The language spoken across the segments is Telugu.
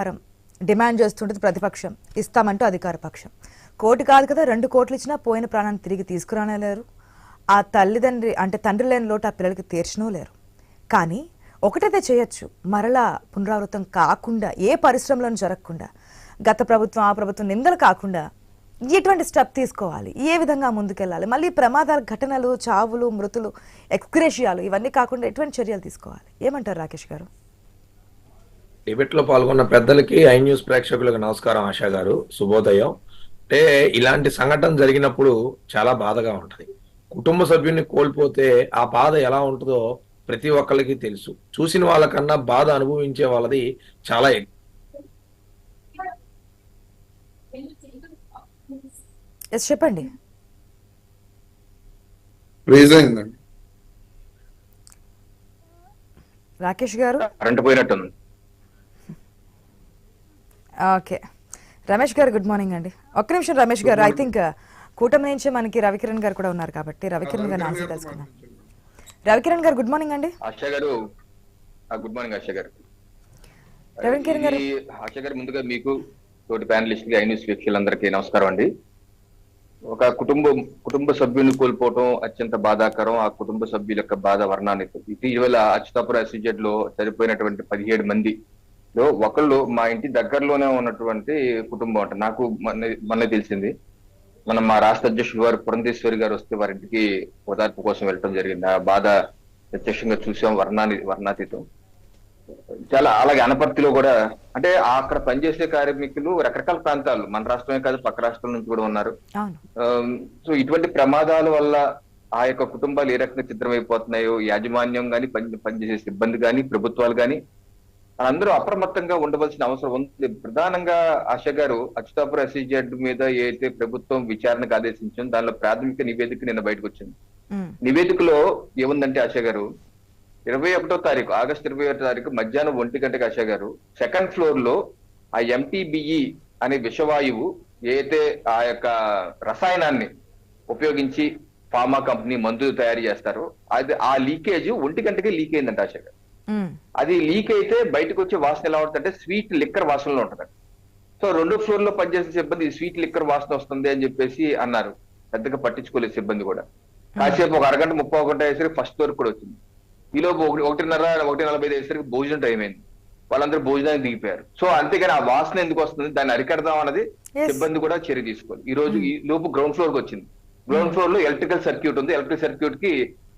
ప్రకారం డిమాండ్ చేస్తుంటుంది ప్రతిపక్షం. ఇస్తామంటూ అధికార పక్షం. కోటి కాదు కదా రెండు కోట్లు ఇచ్చినా పోయిన ప్రాణాన్ని తిరిగి తీసుకురానలేరు. ఆ తల్లిదండ్రి అంటే తండ్రి లేని లోటు ఆ పిల్లలకి తీర్చనూ లేరు. కానీ ఒకటైతే చేయొచ్చు. మరలా పునరావృతం కాకుండా ఏ పరిశ్రమలను జరగకుండా గత ప్రభుత్వం ఆ ప్రభుత్వం నిందలు కాకుండా ఎటువంటి స్టెప్ తీసుకోవాలి? ఏ విధంగా ముందుకెళ్ళాలి? మళ్ళీ ప్రమాదాల ఘటనలు చావులు మృతులు ఎక్స్క్రేషియాలు ఇవన్నీ కాకుండా ఎటువంటి చర్యలు తీసుకోవాలి? ఏమంటారు రాకేష్ గారు? డిబేట్లో పాల్గొన్న పెద్దలకి ఐ న్యూస్ ప్రేక్షకులకు నమస్కారం ఆశా గారు. శుభోదయం. అంటే ఇలాంటి సంఘటన జరిగినప్పుడు చాలా బాధగా ఉంటది. కుటుంబ సభ్యుని కోల్పోతే ఆ బాధ ఎలా ఉంటుందో ప్రతి ఒక్కరికి తెలుసు. చూసిన వాళ్ళకన్నా బాధ అనుభవించే వాళ్ళది చాలా చెప్పండి. రాకేష్ గారు? కరెంట్ పోయినట్టుంది. ఓకే. రమేష్ గారు గుడ్ మార్నింగ్ అండి. ఒక్క నిమిషం రమేష్ గారు ఐ థింక్ కూటమి నుంచి మనకి రవికిరణ్ గారు కూడా ఉన్నారు కాబట్టి రవికిరణ్ గారు ఆన్సర్ తెలుసుకుందాం రవికిరణ్ గారు గుడ్ మార్నింగ్ అండి. ఆశ గారు గుడ్ మార్నింగ్ ఆశ గారు. రవికిరణ్ గారు. ఆశ గారు ముందుగా మీకు తోటి ప్యానలిస్ట్కి ఐ న్యూస్ వీక్షకులందరికీ నమస్కారం అండి. ఒక కుటుంబం కుటుంబ సభ్యుని కోల్పోవటం అత్యంత బాధాకరం. ఆ కుటుంబ సభ్యుల యొక్క బాధ వర్ణాన్ని ఇటీవల అచ్యుతాపుర ఎస్సీజెడ్లో చనిపోయినటువంటి పదిహేడు మంది లో ఒకళ్ళు మా ఇంటి దగ్గరలోనే ఉన్నటువంటి కుటుంబం అంట. నాకు మొన్న మొన్న తెలిసింది. మనం మా రాష్ట్ర అధ్యక్షుడు వారు పురంధేశ్వరి గారు వస్తే వారి ఇంటికి ఓదార్పు కోసం వెళ్ళటం జరిగింది. ఆ బాధ ప్రత్యక్షంగా చూసాం వర్ణాని వర్ణాతీతం. చాలా అలాగే అనపర్తిలో కూడా అంటే అక్కడ పనిచేసే కార్మికులు రకరకాల ప్రాంతాలు. మన రాష్ట్రమే కాదు పక్క రాష్ట్రాల నుంచి కూడా ఉన్నారు. సో ఇటువంటి ప్రమాదాల వల్ల ఆ యొక్క కుటుంబాలు ఏ రకంగా చిత్రమైపోతున్నాయో యాజమాన్యం గాని పని పనిచేసే సిబ్బంది గాని ప్రభుత్వాలు గాని అందరూ అప్రమత్తంగా ఉండవలసిన అవసరం ఉంది ప్రధానంగా ఆశ గారు అచ్యుతాపుర ఎస్సీజెడ్ మీద ఏదైతే ప్రభుత్వం విచారణకు ఆదేశించిందో దానిలో ప్రాథమిక నివేదిక నిన్న బయటకు వచ్చింది. నివేదికలో ఏముందంటే ఆశ గారు ఇరవై ఒకటో తారీఖు ఆగస్టు ఇరవై ఒకటో తారీఖు మధ్యాహ్నం ఒంటి గంటకి ఆశ గారు సెకండ్ ఫ్లోర్లో ఆ ఎంటీబిఈ అనే విషవాయువు ఏదైతే ఆ యొక్క రసాయనాన్ని ఉపయోగించి ఫార్మా కంపెనీ మందులు తయారు చేస్తారో అది ఆ లీకేజ్ ఒంటి గంటకి లీక్ అయిందంట ఆశ గారు. అది లీక్ అయితే బయటకు వచ్చే వాసన ఎలా ఉంటుందంటే స్వీట్ లిక్కర్ వాసనలో ఉంటుంది. సో రెండో ఫ్లోర్లో పనిచేసే సిబ్బంది స్వీట్ లిక్కర్ వాసన వస్తుంది అని చెప్పేసి అన్నారు. పెద్దగా పట్టించుకోలేదు సిబ్బంది కూడా. కాసేపు ఒక అరగంట ముప్పై ఒకటి అయ్యేసరికి ఫస్ట్ ఫ్లోర్ కూడా వచ్చింది. ఈలోపు ఒకటి ఒకటిన్నర ఒకటి నలభై ఐదు అయ్యేసరికి భోజనం టైం అయింది. వాళ్ళందరూ భోజనానికి దిగిపోయారు. సో అంతేగాని ఆ వాసన ఎందుకు వస్తుంది దాన్ని అరికడదాం అన్నది. సిబ్బంది కూడా చర్య తీసుకోవాలి. ఈ రోజు ఈ లోపు గ్రౌండ్ ఫ్లోర్కి వచ్చింది. గ్రౌండ్ ఫ్లోర్లో ఎలక్ట్రికల్ సర్క్యూట్ ఉంది. ఎలక్ట్రికల్ సర్క్యూట్కి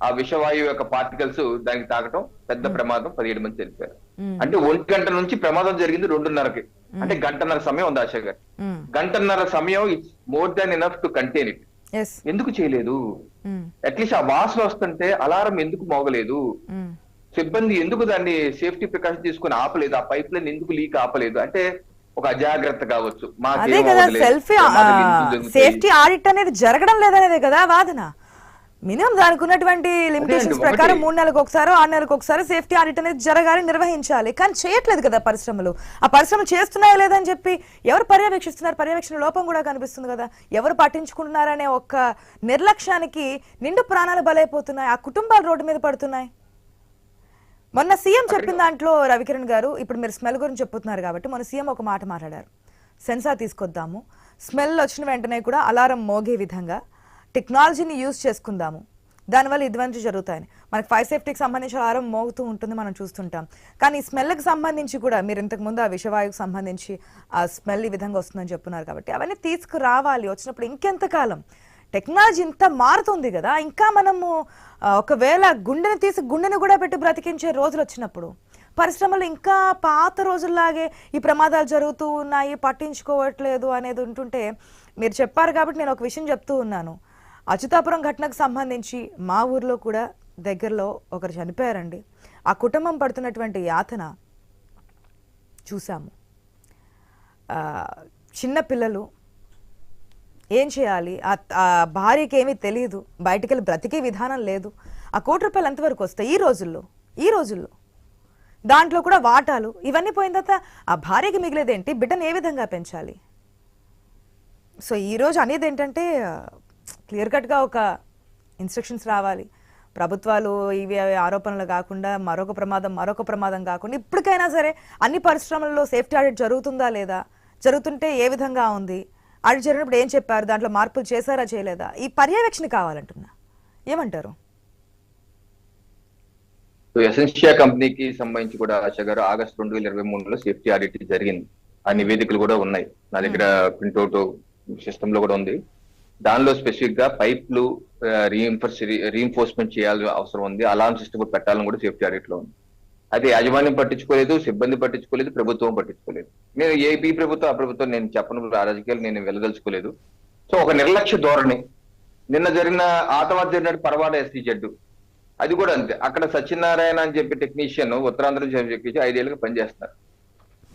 ఆ విషవాయువు యొక్క పార్టికల్స్ దానికి తాకటం పెద్ద ప్రమాదం పదిహేడు మంది చనిపోయారు. అంటే ఒంటి గంట నుంచి ప్రమాదం జరిగింది రెండున్నరకి. అంటే గంటన్నర సమయం ఉంది ఆశ గారు. గంటన్నర సమయం it's more than enough to contain it ఎందుకు చేయలేదు. అట్లీస్ట్ ఆ వాసన వస్తుంటే అలారం ఎందుకు మోగలేదు. సిబ్బంది ఎందుకు దాన్ని సేఫ్టీ ప్రికాషన్ తీసుకొని ఆపలేదు? ఆ పైప్ లైన్ ఎందుకు లీక్ ఆపలేదు? అంటే ఒక అజాగ్రత్త కావచ్చు. జరుగుతాయి? సేఫ్టీ ఆడిట్ అనేది జరగడం లేదనేదే కదా వాదన. మినిమం దానికి ఉన్నటువంటి లిమిటేషన్స్. ప్రకారం మూడు నెలలకు ఒకసారి ఆరు నెలలకు ఒకసారి సేఫ్టీ ఆడిట్ అనేది జరగాలి నిర్వహించాలి. కానీ చేయట్లేదు కదా పరిశ్రమలు. ఆ పరిశ్రమలు చేస్తున్నాయా లేదని చెప్పి ఎవరు పర్యవేక్షిస్తున్నారు? పర్యవేక్షణ లోపం కూడా కనిపిస్తుంది కదా. ఎవరు పట్టించుకుంటున్నారనే ఒక్క నిర్లక్ష్యానికి నిండు ప్రాణాలు బలైపోతున్నాయి. ఆ కుటుంబాలు రోడ్డు మీద పడుతున్నాయి. మొన్న సీఎం చెప్పిన దాంట్లో రవికిరణ్ గారు ఇప్పుడు మీరు స్మెల్ గురించి చెప్పుతున్నారు కాబట్టి మొన్న సీఎం ఒక మాట మాట్లాడారు. సెన్సార్ తీసుకొద్దాము. స్మెల్ వచ్చిన వెంటనే కూడా అలారం మోగే విధంగా టెక్నాలజీని యూజ్ చేసుకుందాము. దానివల్ల ఇటువంటి జరుగుతాయని. మనకి ఫైర్ సేఫ్టీకి సంబంధించి అలారం మోగుతూ ఉంటుంది మనం చూస్తుంటాం. కానీ ఈ స్మెల్కి సంబంధించి కూడా మీరు ఇంతకు ముందు ఆ విషవాయువుకి సంబంధించి ఆ స్మెల్ ఈ విధంగా వస్తుందని చెప్తున్నారు కాబట్టి అవన్నీ తీసుకురావాలి. వచ్చినప్పుడు ఇంకెంతకాలం టెక్నాలజీ ఇంత మారుతుంది కదా. ఇంకా మనము ఒకవేళ గుండెని తీసి గుండెని కూడా పెట్టి బ్రతికించే రోజులు వచ్చినప్పుడు పరిశ్రమలు ఇంకా పాత రోజుల్లాగే ఈ ప్రమాదాలు జరుగుతూ ఉన్నాయి పట్టించుకోవట్లేదు అనేది ఉంటుంటే మీరు చెప్పారు కాబట్టి నేను ఒక విషయం చెప్తూ ఉన్నాను. అచ్యుతాపురం ఘటనకు సంబంధించి మా ఊర్లో కూడా దగ్గరలో ఒకరు చనిపోయారండి. ఆ కుటుంబం పడుతున్నటువంటి యాతన చూసాము చిన్న పిల్లలు ఏం చేయాలి? ఆ ఆ భార్యకి ఏమీ తెలియదు బయటికి వెళ్ళి బ్రతికే విధానం లేదు. ఆ కోటి రూపాయలు ఎంతవరకు వస్తాయి? ఈ రోజుల్లో ఈ రోజుల్లో. దాంట్లో కూడా వాటాలు ఇవన్నీ పోయిన తర్వాత ఆ భార్యకి మిగిలేదేంటి? బిడ్డను ఏ విధంగా పెంచాలి? సో ఈరోజు అనేది ఏంటంటే క్లియర్ కట్గా ఒక ఇన్స్ట్రక్షన్స్ రావాలి. ప్రభుత్వాలు ఇవి అవి ఆరోపణలు కాకుండా మరొక ప్రమాదం మరొక ప్రమాదం కాకుండా ఇప్పటికైనా సరే అన్ని పరిశ్రమల్లో సేఫ్టీ ఆడిట్ జరుగుతుందా లేదా? జరుగుతుంటే ఏ విధంగా ఉంది? ఆడిట్ జరిగినప్పుడు ఏం చెప్పారు? దాంట్లో మార్పులు చేశారా చేయలేదా? ఈ పర్యవేక్షణ కావాలంటున్నా. ఏమంటారు? సో ఎసెన్షియా కంపెనీకి సంబంధించి కూడా ఆశ గారు ఆగస్ట్ రెండు వేల ఇరవై మూడులో సేఫ్టీ ఆడిట్ జరిగింది. ఆ నివేదికలు కూడా ఉన్నాయి. నా దగ్గర ప్రింట్అవుట్ సిస్టమ్లో కూడా ఉంది. దానిలో స్పెసిఫిక్గా పైప్లు రీఇన్ఫోర్స్ రీఇన్ఫోర్స్మెంట్ చేయాల్సిన అవసరం ఉంది. అలారం సిస్టమ్ పెట్టాలని కూడా సేఫ్టీ ఆడిట్లో ఉంది. అది యాజమాన్యం పట్టించుకోలేదు సిబ్బంది పట్టించుకోలేదు ప్రభుత్వం పట్టించుకోలేదు. నేను ఏ ప్రభుత్వం ఆ ప్రభుత్వం నేను చెప్పను రాజకీయాలు నేను వెళ్ళదలుచుకోలేదు సో ఒక నిర్లక్ష్య ధోరణి. నిన్న జరిగిన ఆ తర్వాత జరిగిన పర్వాడ ఎస్సీ జడ్డు. అది కూడా అంతే. అక్కడ సత్యనారాయణ అని చెప్పి టెక్నీషియన్ ఉత్తరాంధ్ర నుంచి చెప్పి ఐదేళ్ళకి పనిచేస్తున్నారు.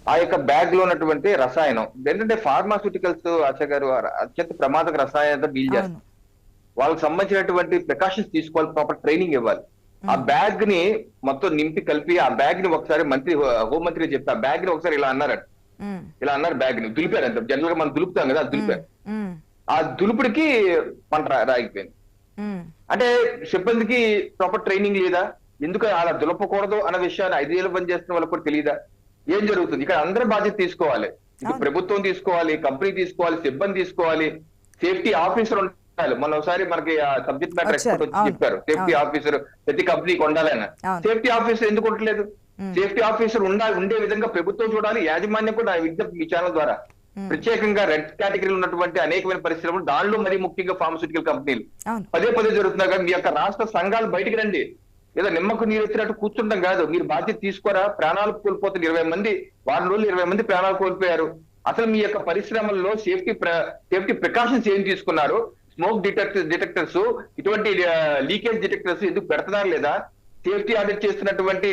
ఆ యొక్క బ్యాగ్లో ఉన్నటువంటి రసాయనం. ఏంటంటే ఫార్మాస్యూటికల్స్ ఆశ గారు అత్యంత ప్రమాదక రసాయనంతో డీల్ చేస్తారు. వాళ్ళకి సంబంధించినటువంటి ప్రికాషన్స్ తీసుకోవాలి ప్రాపర్ ట్రైనింగ్ ఇవ్వాలి. ఆ బ్యాగ్ని మొత్తం నింపి కలిపి ఆ బ్యాగ్ని ఒకసారి మంత్రి హోంమంత్రి చెప్తే ఆ బ్యాగ్ని ఒకసారి ఇలా అన్నారట. ఇలా అన్నారు బ్యాగ్ని. దులిపారు అంత. జనరల్గా మనం దులుపుతాం కదా దులిపారు. ఆ దులుపుడికి పంట రాగిపోయింది. అంటే సిబ్బందికి ప్రాపర్ ట్రైనింగ్ లేదా? ఎందుకు అలా దులపకూడదు అన్న విషయాన్ని ఐదేళ్ళు పని చేస్తున్న వాళ్ళకి కూడా తెలియదా? ఏం జరుగుతుంది ఇక్కడ అందరి బాధ్యత తీసుకోవాలి. ప్రభుత్వం తీసుకోవాలి కంపెనీ తీసుకోవాలి సిబ్బంది తీసుకోవాలి సేఫ్టీ ఆఫీసర్ ఉండాలి మొన్న ఒకసారి మనకి ఆ సబ్జెక్ట్ మ్యాటర్. ఎక్స్పర్ట్ వచ్చి. చెప్పారు సేఫ్టీ. ఆఫీసర్ ప్రతి కంపెనీకి ఉండాలని. సేఫ్టీ ఆఫీసర్ ఎందుకు ఉండట్లేదు ఉమ్. సేఫ్టీ ఆఫీసర్ ఉండాలి ఉండే విధంగా ప్రభుత్వం చూడాలి యాజమాన్యం కూడా విజ్ఞప్తి మీ ఛానల్ ద్వారా. ప్రత్యేకంగా రెడ్ కేటగిరీలో ఉన్నటువంటి అనేకమైన పరిశ్రమలు దానిలో మరీ ముఖ్యంగా ఫార్మస్యూటికల్ కంపెనీలు పదే పదే జరుగుతున్నా కానీ మీ యొక్క రాష్ట్ర సంఘాలు బయటికి రండి ఏదో నిమ్మకు నీరు ఎత్తినట్టు కాదు. మీరు బాధ్యత తీసుకోరా? ప్రాణాలు కోల్పోతున్న ఇరవై మంది వారం రోజులు ఇరవై మంది ప్రాణాలు కోల్పోయారు. అసలు మీ యొక్క పరిశ్రమల్లో సేఫ్టీ సేఫ్టీ ప్రికాషన్స్ ఏం తీసుకున్నారు? స్మోక్ డిటెక్టర్ డిటెక్టర్స్ ఇటువంటి లీకేజ్ డిటెక్టర్స్ ఎందుకు పెడుతున్నారు లేదా? సేఫ్టీ ఆడిట్ చేస్తున్నటువంటి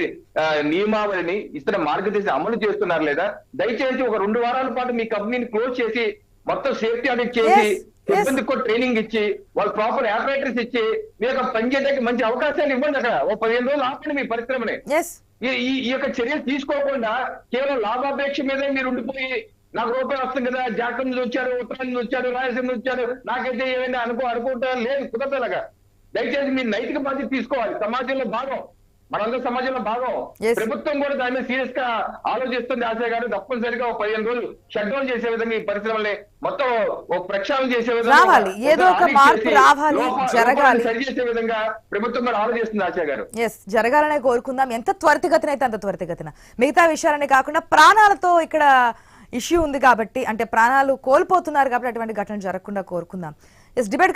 నియమావళిని ఇస్తున్న మార్గదర్శి అమలు చేస్తున్నారు లేదా? దయచేసి ఒక రెండు వారాల పాటు మీ కంపెనీని క్లోజ్ చేసి మొత్తం సేఫ్టీ ఆడిట్ చేసి సిబ్బందికి కూడా ట్రైనింగ్ ఇచ్చి వాళ్ళు ప్రాపర్ ఆపరేటర్స్ ఇచ్చి మీ యొక్క పని చేయడానికి మంచి అవకాశాలు ఇవ్వండి అక్కడ. ఓ పదిహేను రోజులు ఆపండి మీ పరిశ్రమని. ఈ యొక్క చర్యలు తీసుకోకుండా కేవలం లాభాపేక్ష మీదే మీరు ఉండిపోయి నాకు రూపాయలు వస్తుంది కదా జాతకం నుంచి వచ్చారు ఉత్తరాంధ్ర నుంచి వచ్చారు రాయలసీమ నుంచి వచ్చారు నాకైతే ఏమైనా అనుకో అనుకుంటా లేదు కుదరదలాగా దయచేసి మీరు నైతిక బాధ్యత తీసుకోవాలి. సమాజంలో భాగం. మనందరూ సమాజంలో భాగం. ప్రభుత్వం కూడా దాని మీద సీరియస్గా ఆలోచిస్తుంది. ఆశయ గారు తప్పనిసరిగా ఒక పదిహేను రోజులు షట్ డౌన్ చేసే విధంగా ఈ పరిశ్రమల్ని మొత్తం ఒక ప్రక్షాళన చేసే విధంగా. ఏదో ఒక మార్పు రావాలి, జరగాలి. లోపాలను సరి చేసే విధంగా ప్రభుత్వం కూడా ఆలోచిస్తుంది ఆశయ గారు. ఎస్ జరగాలనే కోరుకుందాం. ఎంత త్వరితగతిన అయితే అంత త్వరితగతిన. మిగతా విషయాలనే కాకుండా ప్రాణాలతో ఇక్కడ ఇష్యూ ఉంది కాబట్టి అంటే ప్రాణాలు కోల్పోతున్నారు కాబట్టి అటువంటి ఘటన జరగకుండా కోరుకుందాం. Yes debate